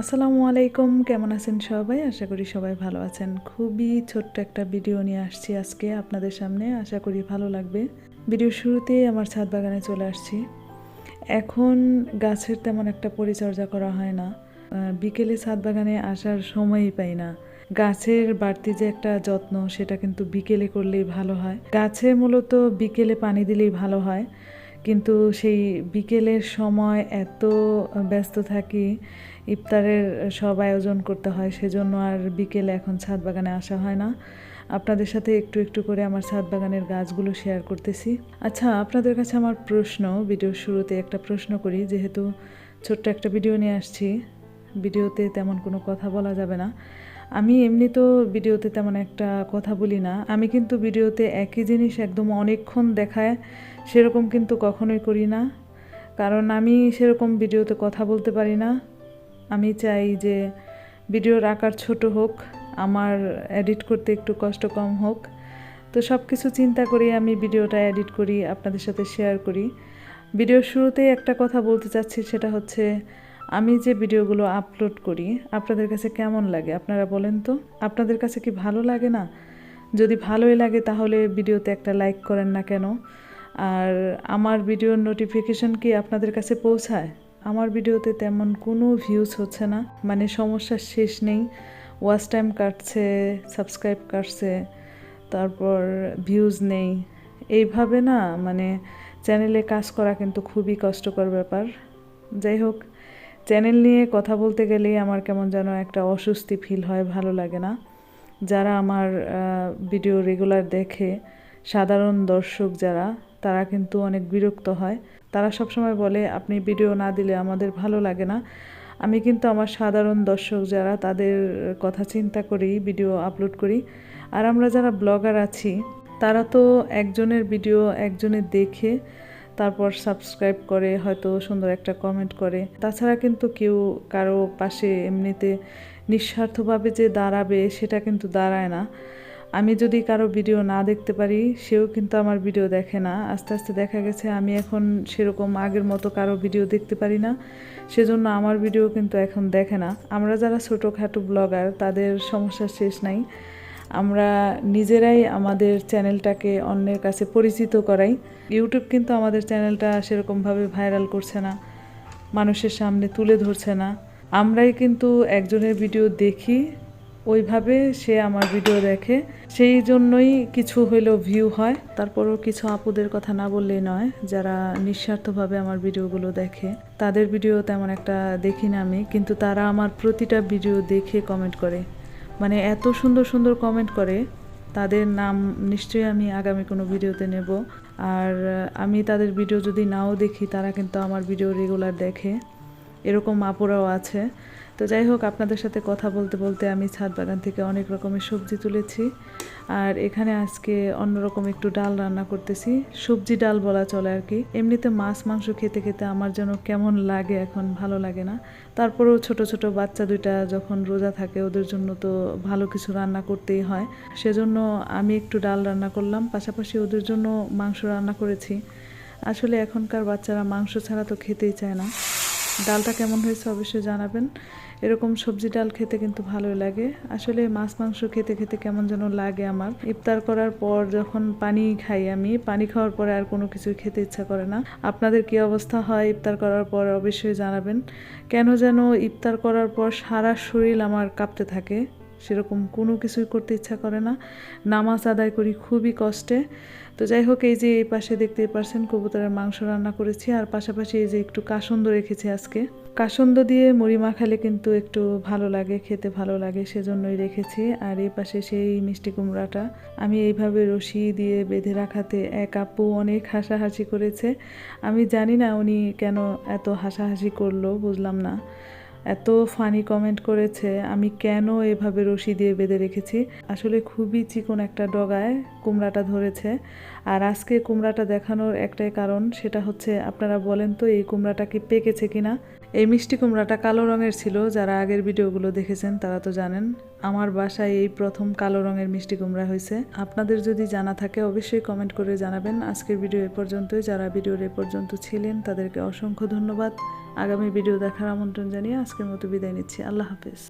আসসালামু আলাইকুম, কেমন আছেন সবাই? আশা করি সবাই ভালো আছেন। খুবই ছোট্ট একটা ভিডিও নিয়ে আসছি আজকে আপনাদের সামনে, আশা করি ভালো লাগবে। ভিডিও শুরুতেই আমার ছাদ বাগানে চলে আসছি। এখন গাছের তেমন একটা পরিচর্যা করা হয় না। বিকেলে ছাদ বাগানে আসার সময়ই পাই না। গাছের বাড়তি যে একটা যত্ন, সেটা কিন্তু বিকেলে করলেই ভালো হয়। গাছে মূলত বিকেলে পানি দিলেই ভালো হয়। কিন্তু সেই বিকেলের সময় এত ব্যস্ত থাকি, ইফতারের সব আয়োজন করতে হয়, সেজন্য আর বিকেলে এখন ছাদ বাগানে আসা হয় না। আপনাদের সাথে একটু একটু করে আমার ছাদ বাগানের গাছগুলো শেয়ার করতেছি। আচ্ছা আপনাদের কাছে আমার প্রশ্ন, ভিডিওর শুরুতে একটা প্রশ্ন করি, যেহেতু ছোট্ট একটা ভিডিও নিয়ে আসছি। ভিডিওতে তেমন কোনো কথা বলা যাবে না। আমি এমনি তো ভিডিওতে তেমন একটা কথা বলি না। আমি কিন্তু ভিডিওতে একই জিনিস একদম অনেকক্ষণ দেখায়, সেরকম কিন্তু কখনোই করি না। কারণ আমি সেরকম ভিডিওতে কথা বলতে পারি না। আমি চাই যে ভিডিওর আকার ছোট হোক, আমার এডিট করতে একটু কষ্ট কম হোক। তো সব কিছু চিন্তা করে আমি ভিডিওটা এডিট করি, আপনাদের সাথে শেয়ার করি। ভিডিওর শুরুতেই একটা কথা বলতে চাচ্ছি, সেটা হচ্ছে আমি যে ভিডিওগুলো আপলোড করি, আপনাদের কাছে কেমন লাগে? আপনারা বলেন তো। আপনাদের কাছে কি ভালো লাগে না? যদি ভালোই লাগে তাহলে ভিডিওতে একটা লাইক করেন না কেন? আর আমার ভিডিওর নোটিফিকেশন কি আপনাদের কাছে পৌঁছায়? আমার ভিডিওতে তেমন কোনো ভিউজ হচ্ছে না। মানে সমস্যার শেষ নেই। ওয়াচ টাইম কাটছে সাবস্ক্রাইব কাটছে, তারপর ভিউজ নেই। এইভাবে না মানে চ্যানেলে কাজ করা কিন্তু খুবই কষ্টকর ব্যাপার। যাই হোক চ্যানেল নিয়ে কথা বলতে গেলেই আমার কেমন যেন একটা অস্বস্তি ফিল হয়, ভালো লাগে না। যারা আমার ভিডিও রেগুলার দেখে, সাধারণ দর্শক যারা, তারা কিন্তু অনেক বিরক্ত হয়। তারা সবসময় বলে, আপনি ভিডিও না দিলে আমাদের ভালো লাগে না। আমি কিন্তু আমার সাধারণ দর্শক যারা, তাদের কথা চিন্তা করি, ভিডিও আপলোড করি। আর আমরা যারা ব্লগার আছি, তারা তো একজনের ভিডিও একজনের দেখে তারপর সাবস্ক্রাইব করে, হয়তো সুন্দর একটা কমেন্ট করে। তাছাড়া কিন্তু কেউ কারও পাশে এমনিতে নিঃস্বার্থভাবে যে দাঁড়াবে, সেটা কিন্তু দাঁড়ায় না। আমি যদি কারও ভিডিও না দেখতে পারি, সেও কিন্তু আমার ভিডিও দেখে না। আস্তে আস্তে দেখা গেছে, আমি এখন সেরকম আগের মতো কারও ভিডিও দেখতে পারি না। সেজন্য আমার ভিডিও কিন্তু এখন দেখে না। আমরা যারা ছোটোখাটো ব্লগার তাদের সমস্যার শেষ নাই। আমরা নিজেরাই আমাদের চ্যানেলটাকে অন্যের কাছে পরিচিত করাই। ইউটিউব কিন্তু আমাদের চ্যানেলটা সেরকমভাবে ভাইরাল করছে না, মানুষের সামনে তুলে ধরছে না। আমরাই কিন্তু একজনের ভিডিও দেখি, ওইভাবে সে আমার ভিডিও দেখে। সেই জন্যই কিছু হইলেও ভিউ হয়। তারপরও কিছু আপুদের কথা না বললেই নয়, যারা নিঃস্বার্থভাবে আমার ভিডিওগুলো দেখে। তাদের ভিডিও তেমন একটা দেখি না আমি, কিন্তু তারা আমার প্রতিটা ভিডিও দেখে কমেন্ট করে। মানে এত সুন্দর সুন্দর কমেন্ট করে, তাদের নাম নিশ্চয়ই আমি আগামী কোনো ভিডিওতে নেব। আর আমি তাদের ভিডিও যদি নাও দেখি, তারা কিন্তু আমার ভিডিও রেগুলার দেখে। এরকম আপুরাও আছে। তো যাই হোক, আপনাদের সাথে কথা বলতে বলতে আমি ছাদ বাগান থেকে অনেক রকমের সবজি তুলেছি। আর এখানে আজকে অন্যরকম একটু ডাল রান্না করতেছি। সবজি ডাল বলা চলে আর কি। এমনিতে মাছ, মাংস খেতে খেতে আমার যেন কেমন লাগে এখন ভালো লাগে না। তারপরেও ছোট ছোট বাচ্চা দুইটা যখন রোজা থাকে, ওদের জন্য তো ভালো কিছু রান্না করতেই হয়। সেজন্য আমি একটু ডাল রান্না করলাম। পাশাপাশি ওদের জন্য মাংস রান্না করেছি। আসলে এখনকার বাচ্চারা মাংস ছাড়া তো খেতেই চায় না। ডালটা কেমন হয়েছে অবশ্যই জানাবেন। এরকম সবজি ডাল খেতে কিন্তু ভালো লাগে। আসলে মাছ, মাংস খেতে খেতে কেমন যেন লাগে আমার। ইফতার করার পর যখন পানি খাই আমি, পানি খাওয়ার পরে আর কোনো কিছু খেতে ইচ্ছা করে না। আপনাদের কি অবস্থা হয় ইফতার করার পর অবশ্যই জানাবেন। কেন যেন ইফতার করার পর সারা শরীর আমার কাঁপতে থাকে। সেরকম কোনো কিছুই করতে ইচ্ছা করে না। নামাজ আদায় করি খুবই কষ্টে। তো যাই হোক, এই যে এই পাশে দেখতে পারছেন কবুতরের মাংস রান্না করেছি। আর পাশাপাশি এই যে একটু কাসন্দ রেখেছি আজকে। কাসন্দ দিয়ে মুড়ি মাখালে কিন্তু একটু ভালো লাগে, খেতে ভালো লাগে, সেজন্যই রেখেছি। আর এই পাশে সেই মিষ্টি কুমড়াটা আমি এইভাবে রশি দিয়ে বেঁধে রাখাতে এক আপু অনেক হাসাহাসি করেছে। আমি জানি না উনি কেন এত হাসাহাসি করল, বুঝলাম না। এত ফানি কমেন্ট করেছে, আমি কেন এভাবে রশি দিয়ে বেঁধে রেখেছি? আসলে খুবই চিকন একটা ডগায় কুমড়াটা ধরেছে। আর আজকে কুমড়াটা দেখানোর একটাই কারণ, সেটা হচ্ছে আপনারা বলেন তো এই কুমড়াটা কি পেকেছে কিনা? এই মিষ্টি কুমড়াটা কালো রঙের ছিল, যারা আগের ভিডিওগুলো দেখেছেন তারা তো জানেন। আমার বাসায় এই প্রথম কালো রঙের মিষ্টি কুমড়া হয়েছে। আপনাদের যদি জানা থাকে, অবশ্যই কমেন্ট করে জানাবেন। আজকের ভিডিও এ পর্যন্তই যারা ভিডিওর এ পর্যন্ত ছিলেন, তাদেরকে অসংখ্য ধন্যবাদ। আগামী ভিডিও দেখার আমন্ত্রণ জানিয়ে আজকের মতো বিদায় নিচ্ছি। আল্লাহ হাফেজ।